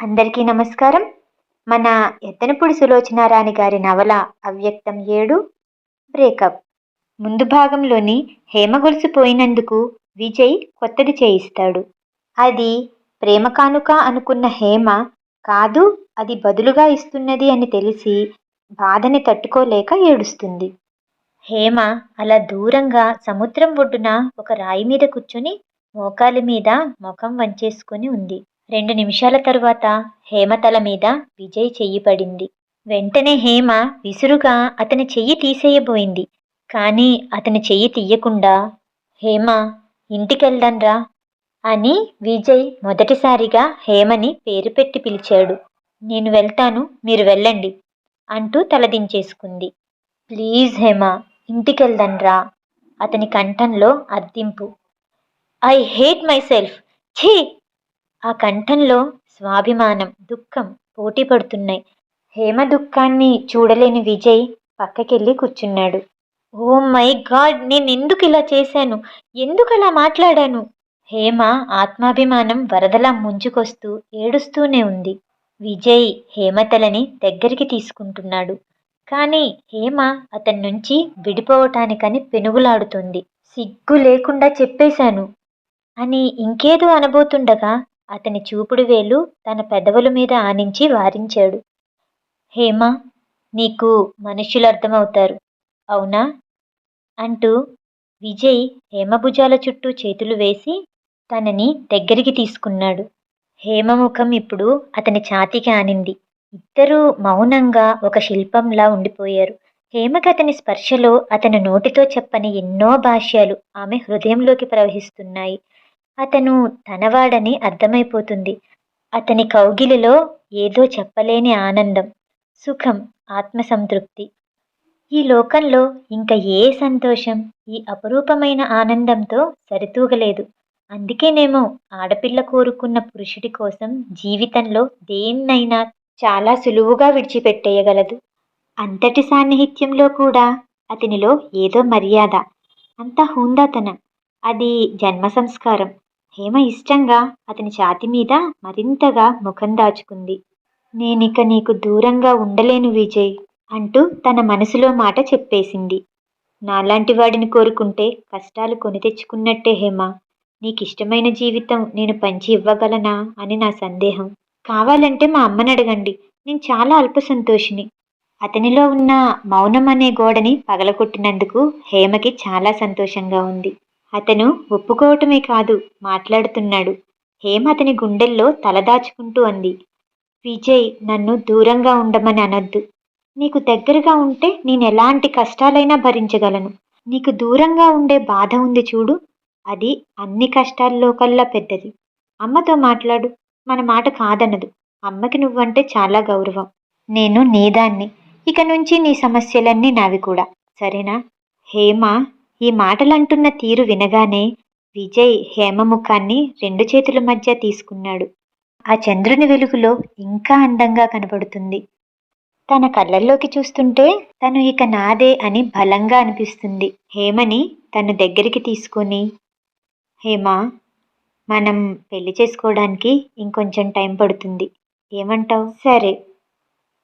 అందరికీ నమస్కారం. మన ఎత్తనపూడి సులోచనారాణి గారి నవల అవ్యక్తం ఏడు బ్రేకప్. ముందు భాగంలోని హేమ గొలుసు పోయినందుకు విజయ్ కొత్తది చేయిస్తాడు. అది ప్రేమ కానుక అనుకున్న హేమ కాదు అది బదులుగా ఇస్తున్నది అని తెలిసి బాధని తట్టుకోలేక ఏడుస్తుంది. హేమ అలా దూరంగా సముద్రం ఒడ్డున ఒక రాయి మీద కూర్చొని మోకాలి మీద ముఖం వంచేసుకొని ఉంది. రెండు నిమిషాల తరువాత హేమ తల మీద విజయ్ చెయ్యి పడింది. వెంటనే హేమ విసురుగా అతని చెయ్యి తీసేయబోయింది. కానీ అతని చెయ్యి తీయకుండా హేమ ఇంటికెళ్దాన్రా అని విజయ్ మొదటిసారిగా హేమని పేరు పెట్టి పిలిచాడు. నేను వెళ్తాను మీరు వెళ్ళండి అంటూ తలదించేసుకుంది ప్లీజ్ హేమ ఇంటికెళ్దాన్రా అతని కంఠంలో అర్థింపు ఐ హేట్ మై సెల్ఫ్. ఛీ! ఆ కంఠంలో స్వాభిమానం దుఃఖం పోటీ పడుతున్నాయి హేమ దుఃఖాన్ని చూడలేని విజయ్ పక్కకెళ్ళి కూర్చున్నాడు. ఓ మై గాడ్ నేను ఎందుకు ఇలా చేశాను? ఎందుకు అలా మాట్లాడాను? హేమ ఆత్మాభిమానం వరదలా ముంచుకొస్తూ ఏడుస్తూనే ఉంది. విజయ్ హేమతలని దగ్గరికి తీసుకుంటున్నాడు. కానీ హేమ అతని నుంచి విడిపోవటానికని పెనుగులాడుతుంది. సిగ్గు లేకుండా చెప్పేశాను. అని ఇంకేదో అనబోతుండగా అతని చూపుడు వేలు తన పెదవుల మీద ఆనించి వారించాడు. హేమ నీకు మనుష్యులు అర్థమవుతారు అవునా? అంటూ విజయ్ హేమభుజాల చుట్టూ చేతులు వేసి తనని దగ్గరికి తీసుకున్నాడు. హేమముఖం ఇప్పుడు అతని ఛాతికి ఆనింది. ఇద్దరూ మౌనంగా ఒక శిల్పంలా ఉండిపోయారు. హేమకి అతని స్పర్శలో అతని నోటితో చెప్పని ఎన్నో భాష్యాలు ఆమె హృదయంలోకి ప్రవహిస్తున్నాయి. అతను తనవాడని అర్థమైపోతుంది. అతని కౌగిలిలో ఏదో చెప్పలేని ఆనందం సుఖం ఆత్మసంతృప్తి. ఈ లోకంలో ఇంకా ఏ సంతోషం ఈ అపురూపమైన ఆనందంతో సరితూగలేదు. అందుకేనేమో ఆడపిల్ల కోరుకున్న పురుషుడి కోసం జీవితంలో దేన్నైనా చాలా సులువుగా విడిచిపెట్టేయగలదు. అంతటి సాన్నిహిత్యంలో కూడా అతనిలో ఏదో మర్యాద అంత హుందాతనం. అది జన్మ సంస్కారం. హేమ ఇష్టంగా అతని ఛాతి మీద మరింతగా ముఖం దాచుకుంది. నేనిక నీకు దూరంగా ఉండలేను విజయ్ అంటూ తన మనసులో మాట చెప్పేసింది. నాలాంటి వాడిని కోరుకుంటే కష్టాలు కొని తెచ్చుకున్నట్టే హేమ. నీకిష్టమైన జీవితం నేను పంచి ఇవ్వగలనా అని నా సందేహం. కావాలంటే మా అమ్మని అడగండి. నేను చాలా అల్ప సంతోషిని అతనిలో ఉన్న మౌనం అనే గోడని పగలగొట్టినందుకు హేమకి చాలా సంతోషంగా ఉంది. అతను ఒప్పుకోవటమే కాదు మాట్లాడుతున్నాడు. హేమ అతని గుండెల్లో తలదాచుకుంటూ అంది. విజయ్ నన్ను దూరంగా ఉండమని అనొద్దు. నీకు దగ్గరగా ఉంటే నేను ఎలాంటి కష్టాలైనా భరించగలను. నీకు దూరంగా ఉండే బాధ ఉంది చూడు. అది అన్ని కష్టాల్లో కల్లా పెద్దది. అమ్మతో మాట్లాడు. మన మాట కాదనదు. అమ్మకి నువ్వంటే చాలా గౌరవం. నేను నీదాన్ని ఇక నుంచి నీ సమస్యలన్నీ నావి కూడా. సరేనా? హేమ ఈ మాటలంటున్న తీరు వినగానే విజయ్ హేమ ముఖాన్ని రెండు చేతుల మధ్య తీసుకున్నాడు. ఆ చంద్రుని వెలుగులో ఇంకా అందంగా కనబడుతుంది. తన కళ్ళల్లోకి చూస్తుంటే తను ఇక నాదే అని బలంగా అనిపిస్తుంది. హేమని తను దగ్గరికి తీసుకొని హేమ మనం పెళ్ళి చేసుకోవడానికి ఇంకొంచెం టైం పడుతుంది. ఏమంటావు? సరే.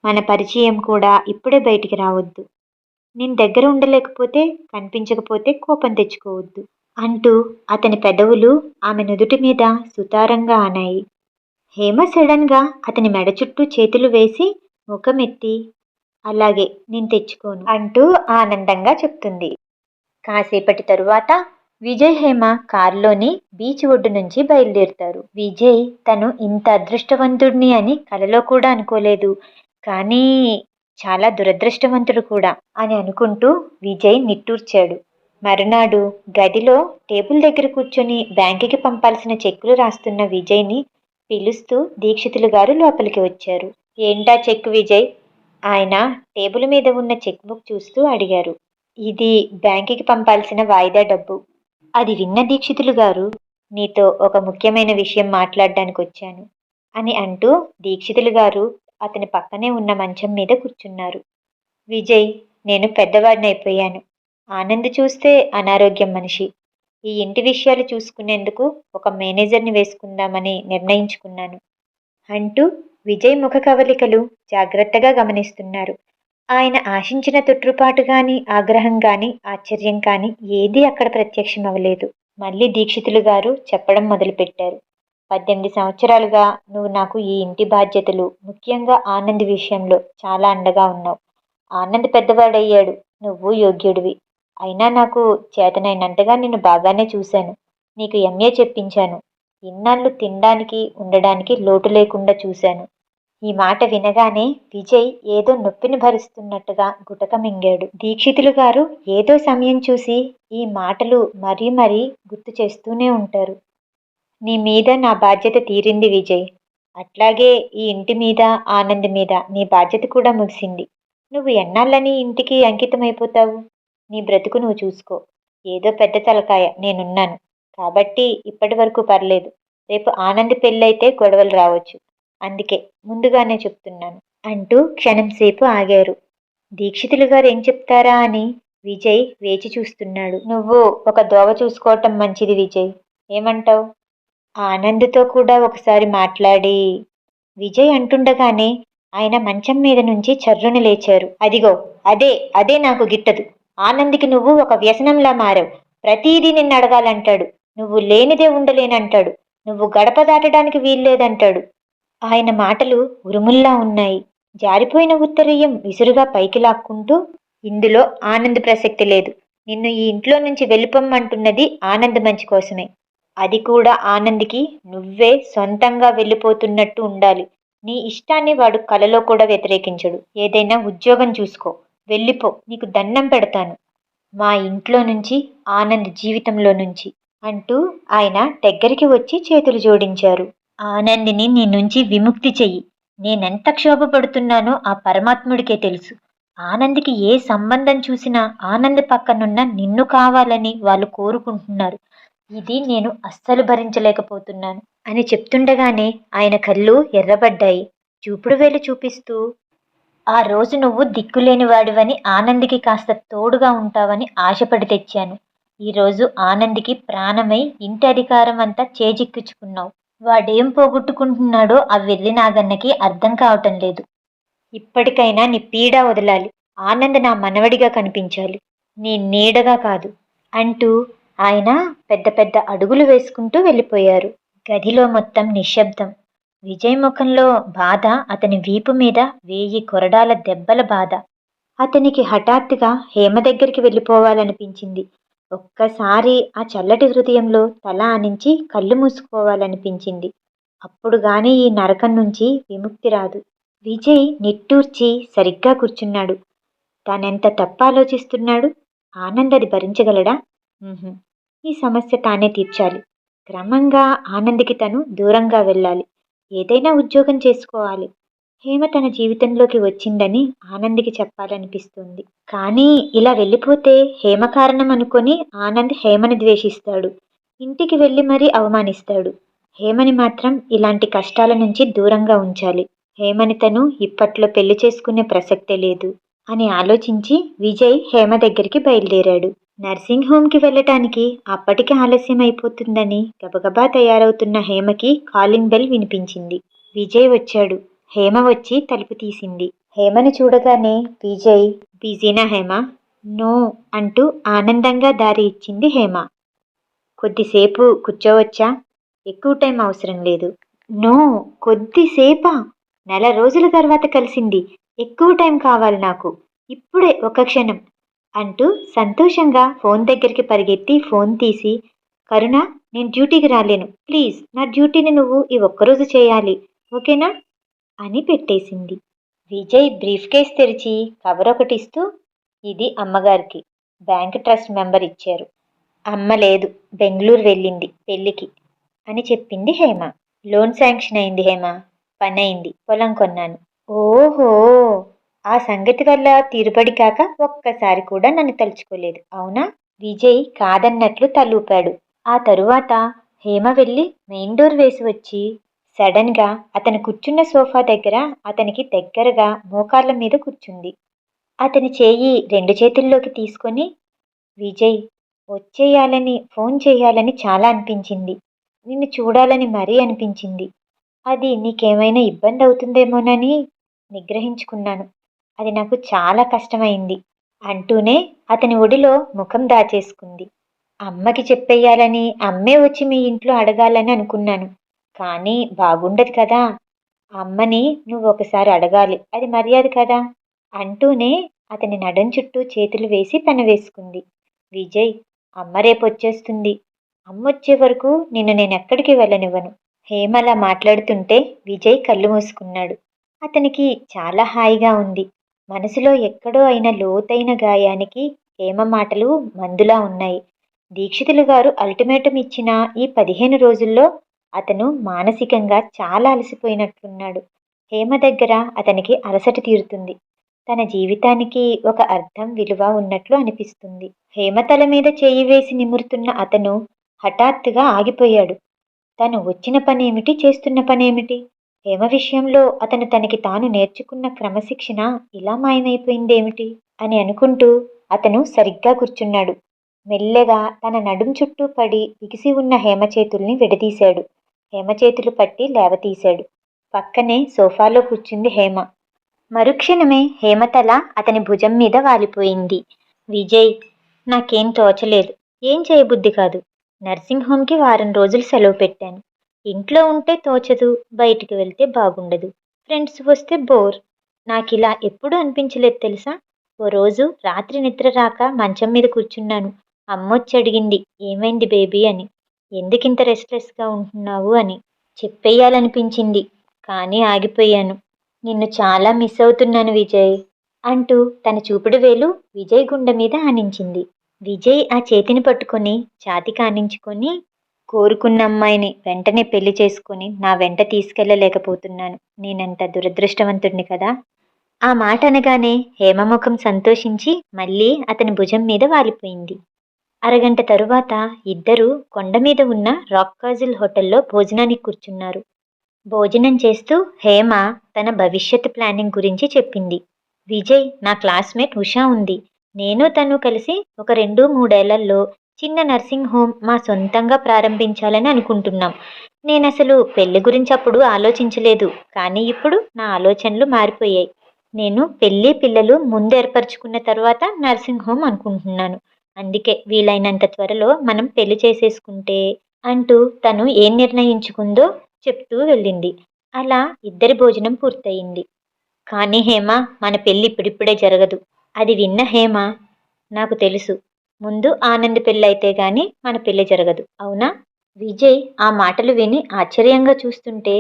మన పరిచయం కూడా ఇప్పుడే బయటికి రావద్దు. నేను దగ్గర ఉండలేకపోతే కనిపించకపోతే కోపం తెచ్చుకోవద్దు అంటూ అతని పెదవులు ఆమె నుదుటి మీద సుతారంగా ఆనాయి. హేమ సడన్గా అతని మెడ చుట్టూ చేతులు వేసి ముఖమెత్తి అలాగే నేను తెచ్చుకోను అంటూ ఆనందంగా చెప్తుంది. కాసేపటి తరువాత విజయ్ హేమ కారులోని బీచ్ ఒడ్డు నుంచి బయలుదేరుతారు. విజయ్ తను ఇంత అదృష్టవంతుడిని అని కలలో కూడా అనుకోలేదు. కానీ చాలా దురదృష్టవంతుడు కూడా అని అనుకుంటూ విజయ్ నిట్టూర్చాడు. మరునాడు గదిలో టేబుల్ దగ్గర కూర్చొని బ్యాంకుకి పంపాల్సిన చెక్కులు రాస్తున్న విజయ్ని పిలుస్తూ దీక్షితులు గారు లోపలికి వచ్చారు. ఏంటా చెక్ విజయ్? ఆయన టేబుల్ మీద ఉన్న చెక్ బుక్ చూస్తూ అడిగారు. ఇది బ్యాంకుకి పంపాల్సిన వాయిదా డబ్బు. అది విన్న దీక్షితులు గారు నీతో ఒక ముఖ్యమైన విషయం మాట్లాడడానికి వచ్చాను అని అంటూ దీక్షితులు గారు అతని పక్కనే ఉన్న మంచం మీద కూర్చున్నారు. విజయ్ నేను పెద్దవాడిని అయిపోయాను ఆనంద్ చూస్తే అనారోగ్యం మనిషి. ఈ ఇంటి విషయాలు చూసుకునేందుకు ఒక మేనేజర్ని వేసుకుందామని నిర్ణయించుకున్నాను. అంటూ విజయ్ ముఖ కవలికలు జాగ్రత్తగా గమనిస్తున్నారు. ఆయన ఆశించిన తొట్రుపాటు కానీ ఆగ్రహం కానీ ఆశ్చర్యం కానీ ఏదీ అక్కడ ప్రత్యక్షమవలేదు మళ్ళీ దీక్షితులు గారు చెప్పడం మొదలుపెట్టారు. పద్దెనిమిది సంవత్సరాలుగా నువ్వు నాకు ఈ ఇంటి బాధ్యతలు ముఖ్యంగా ఆనంద్ విషయంలో చాలా అండగా ఉన్నావు. ఆనంద్ పెద్దవాడయ్యాడు. నువ్వు యోగ్యుడివి. అయినా నాకు చేతనైనంతగా నిన్ను బాగానే చూశాను. నీకు ఎంఏ చెప్పించాను. ఇన్నాళ్ళు తినడానికి ఉండడానికి లోటు లేకుండా చూశాను. ఈ మాట వినగానే విజయ్ ఏదో నొప్పిని భరిస్తున్నట్టుగా గుటక మింగాడు. దీక్షితులు గారు ఏదో సమయం చూసి ఈ మాటలు మరీ మరీ గుర్తు చేస్తూనే ఉంటారు. నీ మీద నా బాధ్యత తీరింది విజయ్. అట్లాగే ఈ ఇంటి మీద ఆనంద్ మీద నీ బాధ్యత కూడా ముగిసింది. నువ్వు ఎన్నాళ్ళని ఇంటికి అంకితమైపోతావు? నీ బ్రతుకు నువ్వు చూసుకో. ఏదో పెద్ద తలకాయ నేనున్నాను. కాబట్టి ఇప్పటి వరకు పర్లేదు. రేపు ఆనంద్ పెళ్ళైతే గొడవలు రావచ్చు. అందుకే ముందుగానే చెప్తున్నాను. అంటూ క్షణం సేపు ఆగారు. దీక్షితులు గారు ఏం చెప్తారా అని విజయ్ వేచి చూస్తున్నాడు. నువ్వు ఒక దోవ చూసుకోవటం మంచిది విజయ్. ఏమంటావు? ఆనంద్తో కూడా ఒకసారి మాట్లాడి విజయ్ అంటుండగానే ఆయన మంచం మీద నుంచి చర్రును లేచారు. అదిగో అదే అదే నాకు గిట్టదు. ఆనంద్కి నువ్వు ఒక వ్యసనంలా మారావు. ప్రతీదీ నిన్ను అడగాలంటాడు నువ్వు లేనిదే ఉండలేనంటాడు. నువ్వు గడప దాటడానికి వీల్లేదంటాడు. ఆయన మాటలు ఉరుముల్లా ఉన్నాయి. జారిపోయిన ఉత్తరీయం విసురుగా పైకి లాక్కుంటూ ఇందులో ఆనంద్ ప్రసక్తి లేదు. నిన్ను ఈ ఇంట్లో నుంచి వెళ్ళిపోమ్మంటున్నది ఆనంద్ మంచి కోసమే. అది కూడా ఆనంద్కి నువ్వే సొంతంగా వెళ్ళిపోతున్నట్టు ఉండాలి. నీ ఇష్టాన్ని వాడు కలలో కూడా వ్యతిరేకించడు. ఏదైనా ఉద్యోగం చూసుకో. వెళ్ళిపో. నీకు దండం పెడతాను. మా ఇంట్లో నుంచి ఆనంద్ జీవితంలో నుంచి అంటూ ఆయన దగ్గరికి వచ్చి చేతులు జోడించారు. ఆనందిని నీ నుంచి విముక్తి చెయ్యి. నేనెంత క్షోభపడుతున్నానో ఆ పరమాత్ముడికే తెలుసు. ఆనంద్కి ఏ సంబంధం చూసినా ఆనంద్ పక్కనున్న నిన్ను కావాలని వాళ్ళు కోరుకుంటున్నారు. ఇది నేను అస్సలు భరించలేకపోతున్నాను అని చెప్తుండగానే ఆయన కళ్ళు ఎర్రబడ్డాయి. చూపుడు వేలు చూపిస్తూ ఆ రోజు నువ్వు దిక్కులేని వాడివని ఆనందికి కాస్త తోడుగా ఉంటావని ఆశపడి తెచ్చాను. ఈరోజు ఆనందికి ప్రాణమై ఇంటి అధికారం అంతా చేజిక్కించుకున్నావు. వాడేం పోగొట్టుకుంటున్నాడో ఆ వెళ్ళి నాగన్నకి అర్థం కావటం లేదు. ఇప్పటికైనా నీ పీడ వదలాలి. ఆనంద్ నా మనవడిగా కనిపించాలి. నీ నీడగా కాదు అంటూ ఆయన పెద్ద పెద్ద అడుగులు వేసుకుంటూ వెళ్ళిపోయారు. గదిలో మొత్తం నిశ్శబ్దం. విజయ్ ముఖంలో బాధ అతని వీపు మీద వేయి కొరడాల దెబ్బల బాధ. అతనికి హఠాత్తుగా హేమ దగ్గరికి వెళ్ళిపోవాలనిపించింది. ఒక్కసారి ఆ చల్లటి హృదయంలో తల ఆనించి కళ్ళు మూసుకోవాలనిపించింది. అప్పుడు గాని ఈ నరకం నుంచి విముక్తి రాదు. విజయ్ నిట్టూర్చి సరిగ్గా కూర్చున్నాడు. తానెంత తప్ప ఆలోచిస్తున్నాడు ఆనందది అది భరించగలడా? ఈ సమస్య తానే తీర్చాలి. క్రమంగా ఆనంద్కి తను దూరంగా వెళ్ళాలి. ఏదైనా ఉద్యోగం చేసుకోవాలి. హేమ తన జీవితంలోకి వచ్చిందని ఆనంద్కి చెప్పాలనిపిస్తుంది. కానీ ఇలా వెళ్ళిపోతే హేమ కారణం అనుకొని ఆనంద్ హేమని ద్వేషిస్తాడు. ఇంటికి వెళ్ళి మరీ అవమానిస్తాడు. హేమని మాత్రం ఇలాంటి కష్టాల నుంచి దూరంగా ఉంచాలి. హేమని తను ఇప్పట్లో పెళ్ళి చేసుకునే ప్రసక్తే లేదు అని ఆలోచించి విజయ్ హేమ దగ్గరికి బయలుదేరాడు. నర్సింగ్ హోమ్కి వెళ్ళటానికి అప్పటికి ఆలస్యం అయిపోతుందని గబగబా తయారవుతున్న హేమకి కాలింగ్ బెల్ వినిపించింది. విజయ్ వచ్చాడు. హేమ వచ్చి తలుపు తీసింది. హేమని చూడగానే విజయ్ బిజీనా హేమ? నో అంటూ ఆనందంగా దారి ఇచ్చింది హేమ. కొద్దిసేపు కూర్చోవచ్చా? ఎక్కువ టైం అవసరం లేదు. నో కొద్దిసేపా? నెల రోజుల తర్వాత కలిసింది. ఎక్కువ టైం కావాలి నాకు. ఇప్పుడే ఒక క్షణం. అంటూ సంతోషంగా ఫోన్ దగ్గరికి పరిగెత్తి ఫోన్ తీసి కరుణ నేను డ్యూటీకి రాలేను. ప్లీజ్ నా డ్యూటీని నువ్వు ఈ ఒక్కరోజు చేయాలి. ఓకేనా? అని పెట్టేసింది. విజయ్ బ్రీఫ్ కేస్ తెరిచి కవర్ ఒకటి ఇస్తూ ఇది అమ్మగారికి. బ్యాంక్ ట్రస్ట్ మెంబర్ ఇచ్చారు. అమ్మ లేదు. బెంగళూరు వెళ్ళింది పెళ్ళికి అని చెప్పింది హేమ. లోన్ శాంక్షన్ అయింది హేమ. పని అయింది పొలం కొన్నాను. ఓహో! ఆ సంగతి వల్ల తీరుబడి కాక ఒక్కసారి కూడా నన్ను తలుచుకోలేదు. అవునా? విజయ్ కాదన్నట్లు తలూపాడు. ఆ తరువాత హేమ వెళ్ళి మెయిన్ డోర్ వేసి వచ్చి సడన్గా అతను కూర్చున్న సోఫా దగ్గర అతనికి దగ్గరగా మోకాళ్ళ మీద కూర్చుంది. అతని చేయి రెండు చేతుల్లోకి తీసుకొని విజయ్ వచ్చేయాలని ఫోన్ చేయాలని చాలా అనిపించింది. నిన్ను చూడాలని మరీ అనిపించింది. అది నీకేమైనా ఇబ్బంది అవుతుందేమోనని నిగ్రహించుకున్నాను. అది నాకు చాలా కష్టమైంది అంటూనే అతని ఒడిలో ముఖం దాచేసుకుంది. అమ్మకి చెప్పేయాలని అమ్మే వచ్చి మీ ఇంట్లో అడగాలని అనుకున్నాను. కానీ బాగుండదు కదా. అమ్మని నువ్వు ఒకసారి అడగాలి. అది మర్యాద కదా. అంటూనే అతని నడం చుట్టూ చేతులు వేసి తన వేసుకుంది. విజయ్ అమ్మ రేపు వచ్చేస్తుంది అమ్మ వచ్చే వరకు నిన్ను నేను ఎక్కడికి వెళ్ళనివ్వను. హేమ అలా మాట్లాడుతుంటే విజయ్ కళ్ళు మూసుకున్నాడు. అతనికి చాలా హాయిగా ఉంది. మనసులో ఎక్కడో అయిన లోతైన గాయానికి హేమ మాటలు మందులా ఉన్నాయి. దీక్షితులు గారు అల్టిమేటం ఇచ్చిన ఈ పదిహేను రోజుల్లో అతను మానసికంగా చాలా అలసిపోయినట్లున్నాడు. హేమ దగ్గర అతనికి అలసట తీరుతుంది. తన జీవితానికి ఒక అర్థం విలువ ఉన్నట్లు అనిపిస్తుంది. హేమ తల మీద చేయి వేసి నిమురుతున్న అతను హఠాత్తుగా ఆగిపోయాడు. తను వచ్చిన పనేమిటి చేస్తున్న పనేమిటి? హేమ విషయంలో అతను తనకి తాను నేర్చుకున్న క్రమశిక్షణ ఇలా మాయమైపోయిందేమిటి అని అనుకుంటూ అతను సరిగ్గా కూర్చున్నాడు. మెల్లగా తన నడుం చుట్టూ పడి బిగిసి ఉన్న హేమ చేతుల్ని విడదీశాడు. హేమ చేతులు పట్టి లేవతీశాడు. పక్కనే సోఫాలో కూర్చుంది హేమ. మరుక్షణమే హేమతల అతని భుజం మీద వాలిపోయింది. విజయ్ నాకేం తోచలేదు. ఏం చేయబుద్ధి కాదు. నర్సింగ్ హోమ్కి వారం రోజులు సెలవు పెట్టాను. ఇంట్లో ఉంటే తోచదు బయటికి వెళ్తే బాగుండదు. ఫ్రెండ్స్ వస్తే బోర్. నాకు ఇలా ఎప్పుడూ అనిపించలేదు తెలుసా? ఓ రోజు రాత్రి నిద్ర రాక మంచం మీద కూర్చున్నాను. అమ్మొచ్చి అడిగింది ఏమైంది బేబీ అని. ఎందుకింత రెస్ట్లెస్గా ఉంటున్నావు అని. చెప్పేయాలనిపించింది కానీ ఆగిపోయాను. నిన్ను చాలా మిస్ అవుతున్నాను విజయ్ అంటూ తన చూపుడు వేలు విజయ్ గుండె మీద ఆనించింది. విజయ్ ఆ చేతిని పట్టుకొని ఛాతి కానించుకొని కోరుకున్న అమ్మాయిని వెంటనే పెళ్ళి చేసుకుని నా వెంట తీసుకెళ్ళలేకపోతున్నాను నేనంత దురదృష్టవంతుడిని కదా? ఆ మాట అనగానే హేమముఖం సంతోషించి మళ్ళీ అతని భుజం మీద వాలిపోయింది. అరగంట తరువాత ఇద్దరూ కొండ మీద ఉన్న రాక్ కాజిల్ హోటల్లో భోజనానికి కూర్చున్నారు. భోజనం చేస్తూ హేమ తన భవిష్యత్ ప్లానింగ్ గురించి చెప్పింది. విజయ్ నా క్లాస్మేట్ ఉషా ఉంది. నేను తను కలిసి ఒక రెండు మూడేళ్ళలో చిన్న నర్సింగ్ హోమ్ మా సొంతంగా ప్రారంభించాలని అనుకుంటున్నాం. నేను అసలు పెళ్ళి గురించి అప్పుడు ఆలోచించలేదు. కానీ ఇప్పుడు నా ఆలోచనలు మారిపోయాయి. నేను పెళ్ళి పిల్లలు ముందు ఏర్పరచుకున్న తర్వాత నర్సింగ్ హోమ్ అనుకుంటున్నాను. అందుకే వీలైనంత త్వరలో మనం పెళ్ళి చేసేసుకుంటే అంటూ తను ఏం నిర్ణయించుకుందో చెప్తూ వెళ్ళింది. అలా ఇద్దరి భోజనం పూర్తయింది. కానీ హేమ మన పెళ్ళి ఇప్పుడిప్పుడే జరగదు. అది విన్న హేమ నాకు తెలుసు. ముందు ఆనంద్ పెళ్ళైతే గాని మన పెళ్ళి జరగదు అవునా? విజయ్ ఆ మాటలు విని ఆశ్చర్యంగా చూస్తుంటే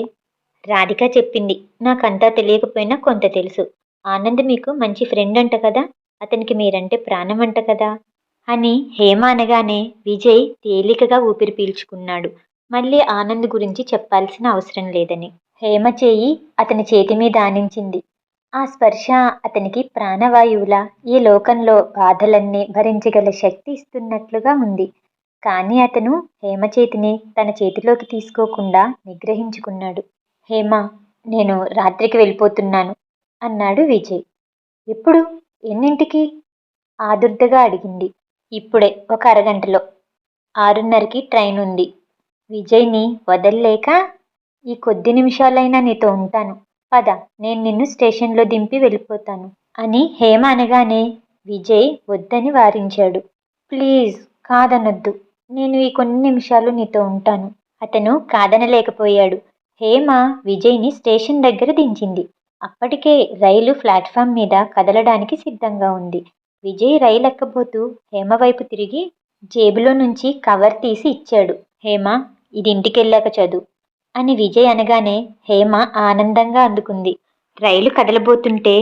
రాధిక చెప్పింది నాకంతా తెలియకపోయినా కొంత తెలుసు. ఆనంద్ మీకు మంచి ఫ్రెండ్ అంట కదా అతనికి మీరంటే ప్రాణం అంట కదా? అని హేమ అనగానే విజయ్ తేలికగా ఊపిరి పీల్చుకున్నాడు. మళ్ళీ ఆనంద్ గురించి చెప్పాల్సిన అవసరం లేదని. హేమ చేయి అతని చేతి మీద ఆనించింది. ఆ స్పర్శ అతనికి ప్రాణవాయువులా ఈ లోకంలో బాధలన్నీ భరించగల శక్తి ఇస్తున్నట్లుగా ఉంది. కానీ అతను హేమ చేతిని తన చేతిలోకి తీసుకోకుండా నిగ్రహించుకున్నాడు. హేమ నేను రాత్రికి వెళ్ళిపోతున్నాను అన్నాడు విజయ్. ఎప్పుడు? ఎన్నింటికి? ఆదుర్దగా అడిగింది. ఇప్పుడే ఒక అరగంటలో. ఆరున్నరకి ట్రైన్ ఉంది. విజయ్ని వదల్లేక ఈ కొద్ది నిమిషాలైనా నీతో ఉంటాను. పద నేను నిన్ను స్టేషన్లో దింపి వెళ్ళిపోతాను అని హేమ అనగానే విజయ్ వద్దని వారించాడు. ప్లీజ్ కాదనొద్దు నేను ఈ కొన్ని నిమిషాలు నీతో ఉంటాను. అతను కాదనలేకపోయాడు. హేమ విజయ్ని స్టేషన్ దగ్గర దించింది. అప్పటికే రైలు ప్లాట్ఫామ్ మీద కదలడానికి సిద్ధంగా ఉంది. విజయ్ రైలు ఎక్కబోతూ హేమ వైపు తిరిగి జేబులో నుంచి కవర్ తీసి ఇచ్చాడు. హేమ ఇది ఇంటికెళ్ళాక చదువు. అని విజయ్ అనగానే హేమ ఆనందంగా అందుకుంది. రైలు కదలబోతుంటే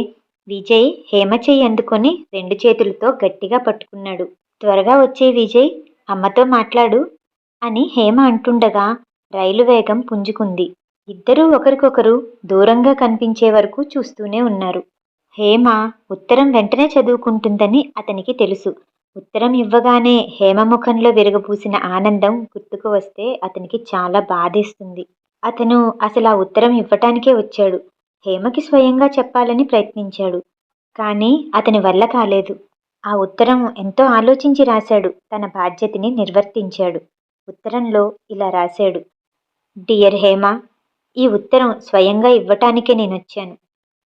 విజయ్ హేమ చెయ్యి అందుకొని రెండు చేతులతో గట్టిగా పట్టుకున్నాడు. త్వరగా వచ్చే విజయ్ అమ్మతో మాట్లాడు అని హేమ అంటుండగా రైలు వేగం పుంజుకుంది. ఇద్దరూ ఒకరికొకరు దూరంగా కనిపించే వరకు చూస్తూనే ఉన్నారు. హేమ ఉత్తరం వెంటనే చదువుకుంటుందని అతనికి తెలుసు. ఉత్తరం ఇవ్వగానే హేమ ముఖంలో విరగపూసిన ఆనందం గుర్తుకు వస్తే అతనికి చాలా బాధేస్తుంది. అతను అసలు ఆ ఉత్తరం ఇవ్వటానికే వచ్చాడు. హేమకి స్వయంగా చెప్పాలని ప్రయత్నించాడు. కానీ అతని వల్ల కాలేదు. ఆ ఉత్తరం ఎంతో ఆలోచించి రాశాడు. తన బాధ్యతని నిర్వర్తించాడు. ఉత్తరంలో ఇలా రాశాడు. డియర్ హేమ ఈ ఉత్తరం స్వయంగా ఇవ్వటానికే నేనొచ్చాను.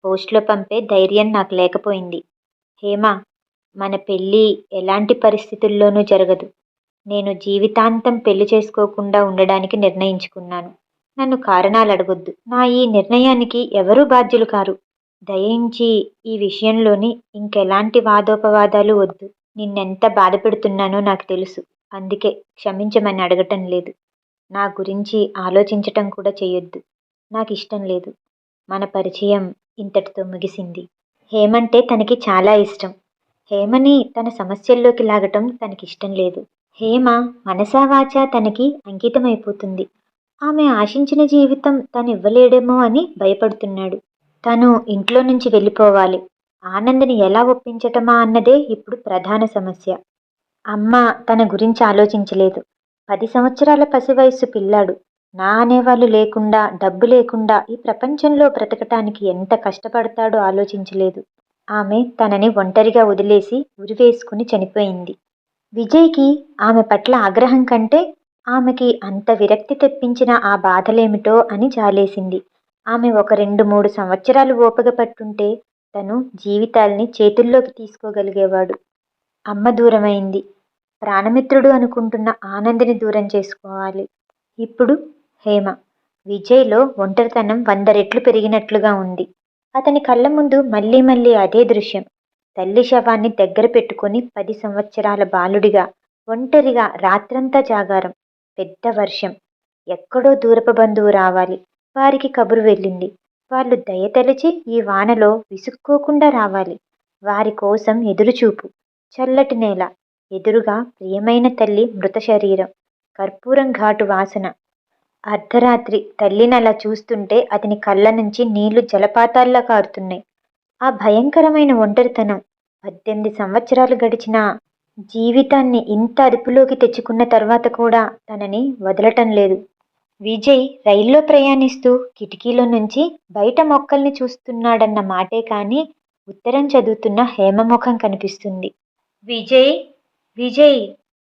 పోస్ట్లో పంపే ధైర్యం నాకు లేకపోయింది. హేమ మన పెళ్ళి ఎలాంటి పరిస్థితుల్లోనూ జరగదు. నేను జీవితాంతం పెళ్ళి చేసుకోకుండా ఉండడానికి నిర్ణయించుకున్నాను. నన్ను కారణాలు అడగొద్దు నా ఈ నిర్ణయానికి ఎవరూ బాధ్యులు కారు? దయించి ఈ విషయంలోని ఇంకెలాంటి వాదోపవాదాలు వద్దు. నిన్నెంత బాధ పెడుతున్నానో నాకు తెలుసు. అందుకే క్షమించమని అడగటం లేదు. నా గురించి ఆలోచించటం కూడా చేయొద్దు నాకు ఇష్టం లేదు. మన పరిచయం ఇంతటితో ముగిసింది. హేమంటే తనకి చాలా ఇష్టం. హేమని తన సమస్యల్లోకి లాగటం తనకిష్టం లేదు. హేమ మనసావాచ తనకి అంకితమైపోతుంది. ఆమె ఆశించిన జీవితం తను ఇవ్వలేడేమో అని భయపడుతున్నాడు. తను ఇంట్లో నుంచి వెళ్ళిపోవాలి. ఆనందని ఎలా ఒప్పించటమా అన్నదే ఇప్పుడు ప్రధాన సమస్య. అమ్మ తన గురించి ఆలోచించలేదు. పది సంవత్సరాల పసివయస్సు పిల్లాడు. నా అనేవాళ్ళు లేకుండా డబ్బు లేకుండా ఈ ప్రపంచంలో బ్రతకటానికి ఎంత కష్టపడతాడో ఆలోచించలేదు. ఆమె తనని ఒంటరిగా వదిలేసి ఉరివేసుకుని చనిపోయింది. విజయ్కి ఆమె పట్ల ఆగ్రహం కంటే ఆమెకి అంత విరక్తి తెప్పించిన ఆ బాధలేమిటో అని జాలేసింది. ఆమె ఒక రెండు మూడు సంవత్సరాలు ఓపిక పట్టుంటే తను జీవితాల్ని చేతుల్లోకి తీసుకోగలిగేవాడు. అమ్మ దూరమైంది. ప్రాణమిత్రుడు అనుకుంటున్న ఆనందిని దూరం చేసుకోవాలి. ఇప్పుడు హేమ. విజయ్లో ఒంటరితనం వంద రెట్లు పెరిగినట్లుగా ఉంది. అతని కళ్ళ ముందు మళ్ళీ మళ్ళీ అదే దృశ్యం. తల్లి శవాన్ని దగ్గర పెట్టుకొని పది సంవత్సరాల బాలుడిగా ఒంటరిగా రాత్రంతా జాగారం. పెద్ద వర్షం. ఎక్కడో దూరపు బంధువు రావాలి. వారికి కబురు వెళ్ళింది. వాళ్ళు దయతలిచి ఈ వానలో విసుక్కోకుండా రావాలి. వారి కోసం ఎదురుచూపు. చల్లటి నేల. ఎదురుగా ప్రియమైన తల్లి మృత శరీరం. కర్పూరం ఘాటు వాసన. అర్ధరాత్రి తల్లిని అలా చూస్తుంటే అతని కళ్ళ నుంచి నీళ్ళు జలపాతాల్లా కారుతున్నాయి. ఆ భయంకరమైన ఒంటరితనం. పద్దెనిమిది సంవత్సరాలు గడిచినా జీవితాన్ని ఇంత అదుపులోకి తెచ్చుకున్న తర్వాత కూడా తనని వదలటం లేదు. విజయ్ రైల్లో ప్రయాణిస్తూ కిటికీలో నుంచి బయట మొక్కల్ని చూస్తున్నాడన్న మాటే కానీ ఉత్తరం చదువుతున్న హేమముఖం కనిపిస్తుంది. విజయ్ విజయ్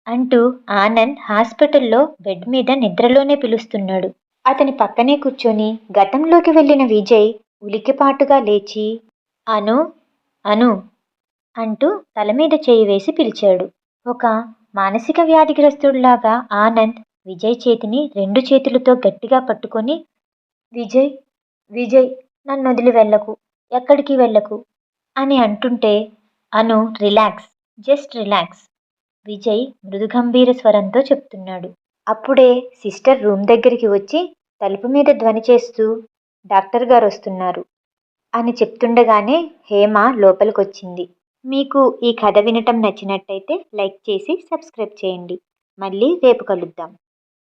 అంటూ ఆనంద్ హాస్పిటల్లో బెడ్ మీద నిద్రలోనే పిలుస్తున్నాడు. అతని పక్కనే కూర్చొని గతంలోకి వెళ్ళిన విజయ్ ఉలికిపాటుగా లేచి అను అను అంటూ తల మీద చేయి వేసి పిలిచాడు. ఒక మానసిక వ్యాధిగ్రస్తుడిలాగా ఆనంద్ విజయ్ చేతిని రెండు చేతులతో గట్టిగా పట్టుకొని విజయ్ విజయ్ నన్ను వదిలి వెళ్ళకు ఎక్కడికి వెళ్ళకు అని అంటుంటే Anu relax just relax Vijay మృదుగంభీర స్వరంతో చెప్తున్నాడు. అప్పుడే సిస్టర్ రూమ్ దగ్గరికి వచ్చి తలుపు మీద ధ్వని చేస్తూ డాక్టర్ గారు వస్తున్నారు అని చెప్తుండగానే హేమ లోపలికొచ్చింది. మీకు ఈ కథ వినటం నచ్చినట్టయితే లైక్ చేసి సబ్స్క్రైబ్ చేయండి. మళ్ళీ రేపు కలుద్దాం.